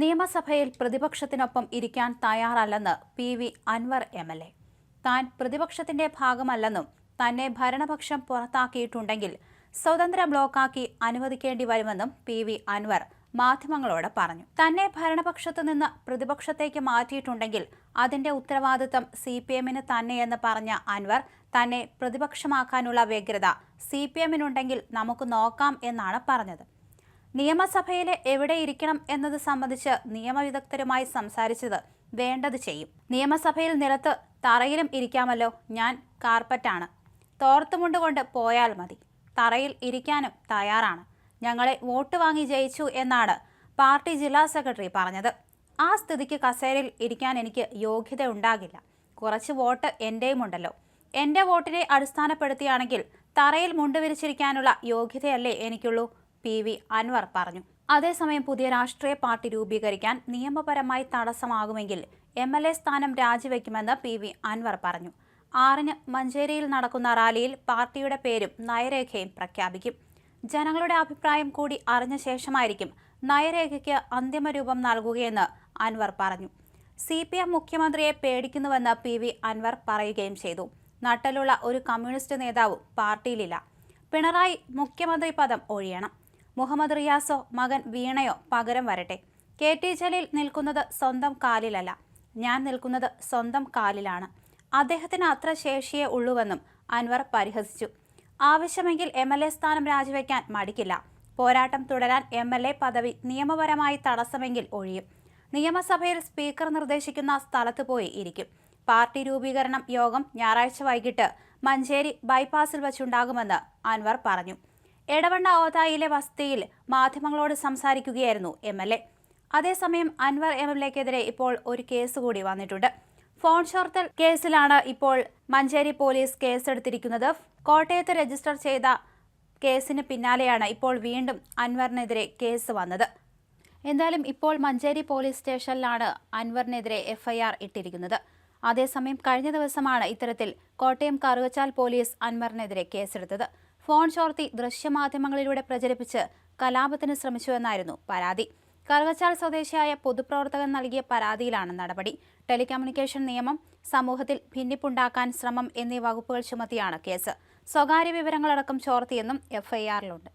നിയമസഭയിൽ പ്രതിപക്ഷത്തിനൊപ്പം ഇരിക്കാൻ തയ്യാറല്ലെന്ന് P V Anvar M L A. താൻ പ്രതിപക്ഷത്തിന്റെ ഭാഗമല്ലെന്നും തന്നെ ഭരണപക്ഷം പുറത്താക്കിയിട്ടുണ്ടെങ്കിൽ സ്വതന്ത്ര ബ്ലോക്കാക്കി അനുവദിക്കേണ്ടി വരുമെന്നും പി വി അൻവർ മാധ്യമങ്ങളോട് പറഞ്ഞു. തന്നെ ഭരണപക്ഷത്തു നിന്ന് പ്രതിപക്ഷത്തേക്ക് മാറ്റിയിട്ടുണ്ടെങ്കിൽ അതിന്റെ ഉത്തരവാദിത്തം സി പി എമ്മിന് തന്നെയെന്ന് പറഞ്ഞ അൻവർ തന്നെ പ്രതിപക്ഷമാക്കാനുള്ള വ്യഗ്രത സി പി എമ്മിനുണ്ടെങ്കിൽ നമുക്ക് നോക്കാം എന്നാണ് പറഞ്ഞത്. നിയമസഭയിലെ എവിടെ ഇരിക്കണം എന്നത് സംബന്ധിച്ച് നിയമവിദഗ്ധരുമായി സംസാരിച്ചത് വേണ്ടത് ചെയ്യും. നിയമസഭയിൽ നിലത്ത് തറയിലും ഇരിക്കാമല്ലോ. ഞാൻ കാർപ്പറ്റാണ്. തോർത്തുമുണ്ട് കൊണ്ട് പോയാൽ മതി. തറയിൽ ഇരിക്കാനും തയ്യാറാണ്. ഞങ്ങളെ വോട്ട് വാങ്ങി ജയിച്ചു എന്നാണ് പാർട്ടി ജില്ലാ സെക്രട്ടറി പറഞ്ഞത്. ആ സ്ഥിതിക്ക് കസേരയിൽ ഇരിക്കാൻ എനിക്ക് യോഗ്യത ഉണ്ടാകില്ല. കുറച്ച് വോട്ട് എന്റെയും ഉണ്ടല്ലോ. എന്റെ വോട്ടിനെ അടിസ്ഥാനപ്പെടുത്തിയാണെങ്കിൽ തറയിൽ മുണ്ടുവിരിച്ചിരിക്കാനുള്ള യോഗ്യതയല്ലേ എനിക്കുള്ളൂ? പി വി അൻവർ പറഞ്ഞു. അതേസമയം പുതിയ രാഷ്ട്രീയ പാർട്ടി രൂപീകരിക്കാൻ നിയമപരമായി തടസ്സമാകുമെങ്കിൽ എം എൽ എ സ്ഥാനം രാജിവെക്കുമെന്ന് പി വി അൻവർ പറഞ്ഞു. ആറിന് മഞ്ചേരിയിൽ നടക്കുന്ന റാലിയിൽ പാർട്ടിയുടെ പേരും നയരേഖയും പ്രഖ്യാപിക്കും. ജനങ്ങളുടെ അഭിപ്രായം കൂടി അറിഞ്ഞ ശേഷമായിരിക്കും നയരേഖയ്ക്ക് അന്തിമരൂപം നൽകുകയെന്ന് അൻവർ പറഞ്ഞു. സി പി എം മുഖ്യമന്ത്രിയെ പേടിക്കുന്നുവെന്ന് പി വി അൻവർ പറയുകയും ചെയ്തു. നട്ടലുള്ള ഒരു കമ്മ്യൂണിസ്റ്റ് നേതാവും പാർട്ടിയിലില്ല. പിണറായി മുഖ്യമന്ത്രി പദം ഒഴിയണം. മുഹമ്മദ് റിയാസോ മകൻ വീണയോ പകരം വരട്ടെ. കെ ടി ജലീൽ നിൽക്കുന്നത് സ്വന്തം കാലിലല്ല. ഞാൻ നിൽക്കുന്നത് സ്വന്തം കാലിലാണ്. അദ്ദേഹത്തിന് അത്ര ശേഷിയേ ഉള്ളൂവെന്നും അൻവർ പരിഹസിച്ചു. ആവശ്യമെങ്കിൽ എം എൽ എ സ്ഥാനം രാജിവെക്കാൻ മടിക്കില്ല. പോരാട്ടം തുടരാൻ എം എൽ എ പദവി നിയമപരമായി തടസ്സമെങ്കിൽ ഒഴിയും. നിയമസഭയിൽ സ്പീക്കർ നിർദ്ദേശിക്കുന്ന സ്ഥലത്ത് പോയി ഇരിക്കും. പാർട്ടി രൂപീകരണം യോഗം ഞായറാഴ്ച വൈകിട്ട് മഞ്ചേരി ബൈപ്പാസിൽ വച്ചുണ്ടാകുമെന്ന് അൻവർ പറഞ്ഞു. എടവണ്ണ ഓതായിലെ വസതിയിൽ മാധ്യമങ്ങളോട് സംസാരിക്കുകയായിരുന്നു എം എൽ എ. അതേസമയം അൻവർ എം എൽ എക്കെതിരെ ഇപ്പോൾ ഒരു കേസ് കൂടി വന്നിട്ടുണ്ട്. ഫോൺ ചോർത്തൽ കേസിലാണ് ഇപ്പോൾ മഞ്ചേരി പോലീസ് കേസെടുത്തിരിക്കുന്നത്. കോട്ടയത്ത് രജിസ്റ്റർ ചെയ്ത കേസിന് പിന്നാലെയാണ് ഇപ്പോൾ വീണ്ടും അൻവറിനെതിരെ കേസ് വന്നത്. എന്തായാലും ഇപ്പോൾ മഞ്ചേരി പോലീസ് സ്റ്റേഷനിലാണ് അൻവറിനെതിരെ എഫ്ഐആർ ഇട്ടിരിക്കുന്നത്. അതേസമയം കഴിഞ്ഞ ദിവസമാണ് ഇത്തരത്തിൽ കോട്ടയം കറുകച്ചാൽ പോലീസ് അൻവറിനെതിരെ കേസെടുത്തത്. ഫോൺ ചോർത്തി ദൃശ്യമാധ്യമങ്ങളിലൂടെ പ്രചരിപ്പിച്ച് കലാപത്തിന് ശ്രമിച്ചുവെന്നായിരുന്നു പരാതി. കറുകച്ചാൽ സ്വദേശിയായ പൊതുപ്രവർത്തകൻ നൽകിയ പരാതിയിലാണ് നടപടി. ടെലികമ്മ്യൂണിക്കേഷൻ നിയമം സമൂഹത്തിൽ ഭിന്നിപ്പുണ്ടാക്കാൻ ശ്രമം എന്നീ വകുപ്പുകൾ ചുമത്തിയാണ് കേസ്. സ്വകാര്യ വിവരങ്ങളടക്കം ചോർത്തിയെന്നും എഫ്ഐആറിലുണ്ട്.